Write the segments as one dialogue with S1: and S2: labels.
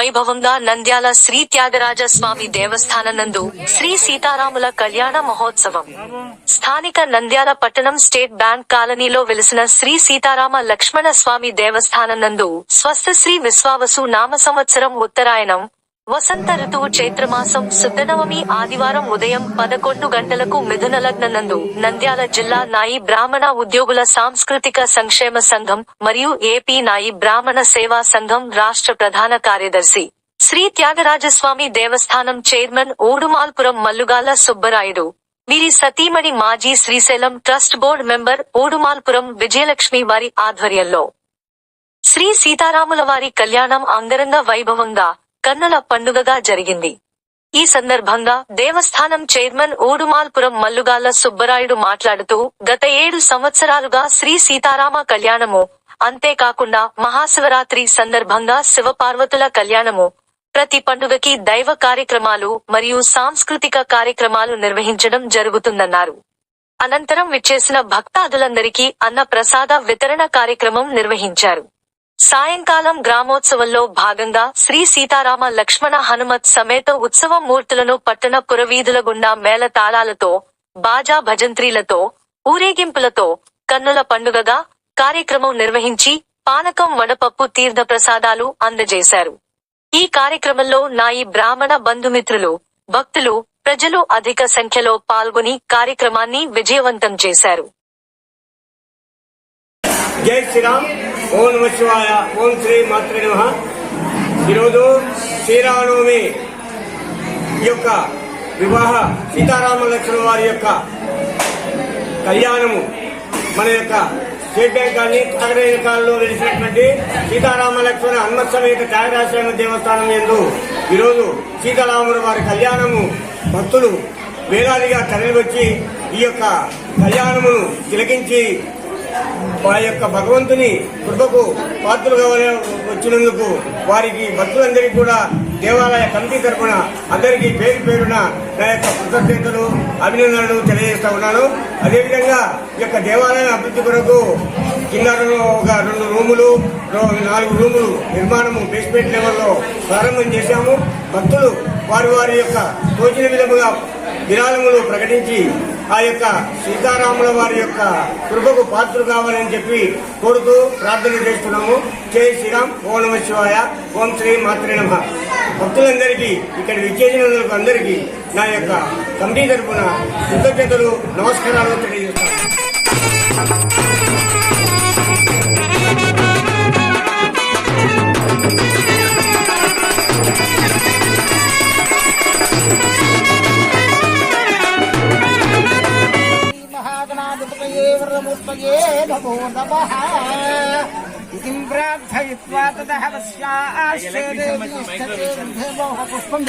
S1: వైభవంగా నంద్యాల శ్రీ త్యాగరాజ స్వామి దేవస్థాన నందు శ్రీ సీతారాముల కళ్యాణ మహోత్సవం. స్థానిక నంద్యాల పట్టణం స్టేట్ బ్యాంక్ కాలనీలో వెలిసిన శ్రీ సీతారామ లక్ష్మణ స్వామి దేవస్థానం నందు స్వస్థ శ్రీ విశ్వావసు నామ సంవత్సరం ఉత్తరాయణం వసంత ఋతువు చైత్రమాసం శుద్ధనవమి ఆదివారం ఉదయం పదకొండు గంటలకు మిథున లగ్న నందు నంద్యాల జిల్లా నాయి బ్రాహ్మణ ఉద్యోగుల సాంస్కృతిక సంక్షేమ సంఘం మరియు ఏపీ నాయి బ్రాహ్మణ సేవా సంఘం రాష్ట్ర ప్రధాన కార్యదర్శి. శ్రీ త్యాగరాజస్వామి దేవస్థానం చైర్మన్ ఓడుమాల్పురం మల్లుగాల సుబ్బరాయుడు. వీరి సతీమణి మాజీ Srisailam trust board member Odumalpuram Vijayalakshmi వారి ఆధ్వర్యంలో. శ్రీ సీతారాముల వారి కళ్యాణం అంగరంగ వైభవంగా కన్నుల పండుగగా జరిగింది. ఈ సందర్భంగా దేవస్థానం చైర్మన్ ఓడుమాల్పురం మల్లుగాల సుబ్బరాయుడు మాట్లాడుతూ గత ఏడు సంవత్సరాలుగా శ్రీ సీతారామ కళ్యాణము అంతేకాకుండా మహాశివరాత్రి సందర్భంగా శివపార్వతుల కళ్యాణము ప్రతి పండుగకి దైవ కార్యక్రమాలు మరియు సాంస్కృతిక కార్యక్రమాలు నిర్వహించడం జరుగుతుందన్నారు. అనంతరం విచ్చేసిన భక్తాదులందరికీ అన్న ప్రసాద వితరణ కార్యక్రమం నిర్వహించారు. సాయంకాలం గ్రామోత్సవంలో భాగంగా శ్రీ సీతారామ లక్ష్మణ హనుమత్ సమేత ఉత్సవ మూర్తులను పట్టణ పురవీధుల గుండా మేళ తాళాలతో బాజా భజంత్రీలతో ఊరేగింపులతో కన్నుల పండుగగా కార్యక్రమం నిర్వహించి పానకం వడపప్పు తీర్థ ప్రసాదాలు అందజేశారు. ఈ కార్యక్రమంలో నాయి బ్రాహ్మణ బంధుమిత్రులు భక్తులు ప్రజలు అధిక సంఖ్యలో పాల్గొని కార్యక్రమాన్ని విజయవంతం చేశారు.
S2: జై శ్రీరామ్. ఓం నమ శివాయ ఓం శ్రీ మాత్రే నమ. ఈరోజు శ్రీరామనవమి ఈ యొక్క వివాహ సీతారామ లక్ష్మణ వారి యొక్క కళ్యాణము మన యొక్క స్టేట్ బ్యాంక్ కానీ త్యాగరాజ కాలంలో వెలిసినటువంటి సీతారామ లక్ష్మణ హనుమత్ త్యాగరాశ్రమ దేవస్థానం ఎందు ఈరోజు సీతారాముల వారి కళ్యాణము భక్తులు వేలాదిగా తరలివచ్చి ఈ యొక్క కళ్యాణమును తిలకించి వారి యొక్క భగవంతుని కృపకు పాత్రలుగా వచ్చినందుకు వారికి భక్తులందరికీ కూడా దేవాలయ కమిటీ తరఫున అందరికీ పేరు పేరున నా యొక్క కృతజ్ఞతలు అభినందనలు తెలియజేస్తా ఉన్నాను. అదేవిధంగా ఈ యొక్క దేవాలయం అభివృద్ధి కొరకు కింద ఒక రెండు రూములు నాలుగు రూములు నిర్మాణము బేస్మెంట్ లెవెల్లో ప్రారంభం చేశాము. భక్తులు వారి వారి యొక్క తోచిన విధముగా విరాళములు ప్రకటించి ఆ యొక్క సీతారాముల వారి యొక్క కృపకు పాత్రలు కావాలని చెప్పి కోరుతూ ప్రార్థన చేస్తున్నాము. జై శ్రీరామ్. ఓ నమ శివాయ. ఓం శ్రీ మాత్రే నమ. భక్తులందరికీ ఇక్కడ విచ్చేసిన అందరికీ నా యొక్క కమిటీ తరఫున కృతజ్ఞతలు నమస్కారాలు తెలియజేస్తాను.
S3: इति प्रार्थयित्वा ततः पुष्पं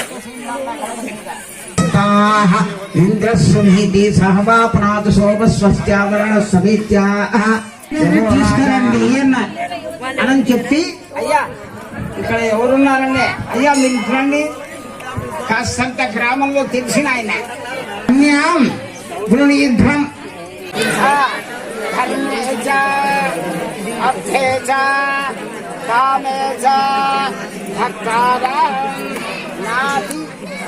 S4: ताः इन्द्रस्वनीति सह वा पुनातु సోమస్వస్త్యావరణ సమిత్యాః తీసుకురండి అని చెప్పి
S3: అయ్యా ఇక్కడ ఎవరున్నారండి అయ్యా మీరు రండి కాస్తంత గ్రామంలో తెలిసిన ఆయన
S4: అన్యాం గృణీధ్వం
S3: ధర్మే చ అర్థే చ కామే చ భక్తారా నాది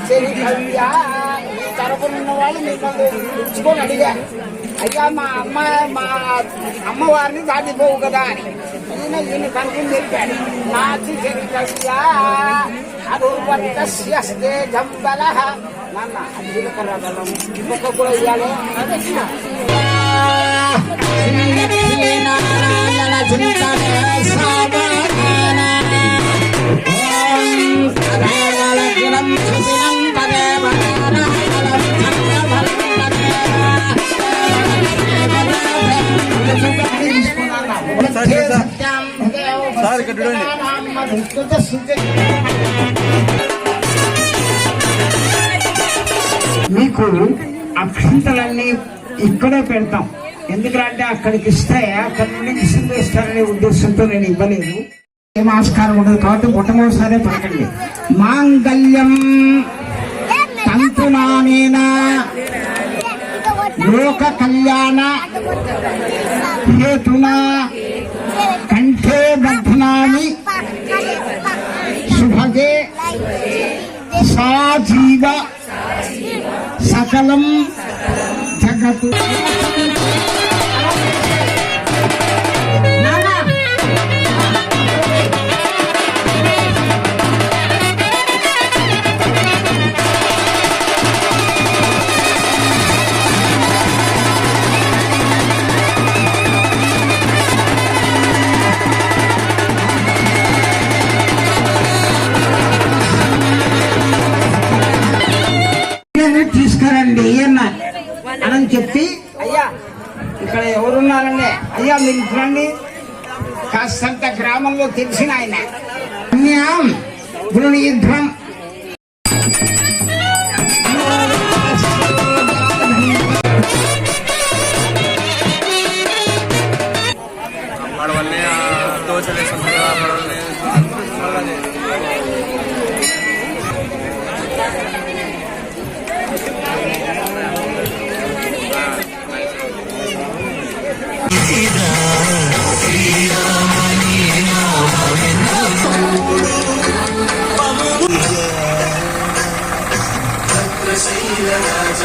S3: చెరికయ్యా ఈ తరపునున్న వాళ్ళు మిమ్మల్ని పిలుచుకొని అడిగా అయ్యా మా అమ్మ మా అమ్మవారిని దాటిపోవు కదా అని ఈయన ఈయన కనుకుని చెప్పాడు నాది చెరికయ్యా అరువర్గస్యస్తే జంబల నాన్న జీలకర్ర ఇంకొక కూడా ఇవ్వాలి సార్ ఇక్కడ
S4: మీకు అక్షంతలన్నీ ఇక్కడే పెడతాం. ఎందుకంటే అక్కడికి ఇస్తే అక్కడ నుండి కిసింది ఇస్తారనే ఉద్దేశంతో నేను ఇవ్వలేదు. ఏం ఆస్కారం ఉండదు కాబట్టి మొట్టమొదటిసారి పలకండి. మాంగళ్యం తంతునానేనా లోక కళ్యాణ హేతున కంఠే బధ్నాని శుభగే
S3: సాజీవ సకలం జగత్. అని చెప్పి
S5: అయ్యా ఇక్కడ ఎవరున్నారండి అయ్యా మీరు చూడండి. కాస్తంత గ్రామంలో తెలిసిన ఆయన.
S3: పుణ్యం గృహయుద్ధం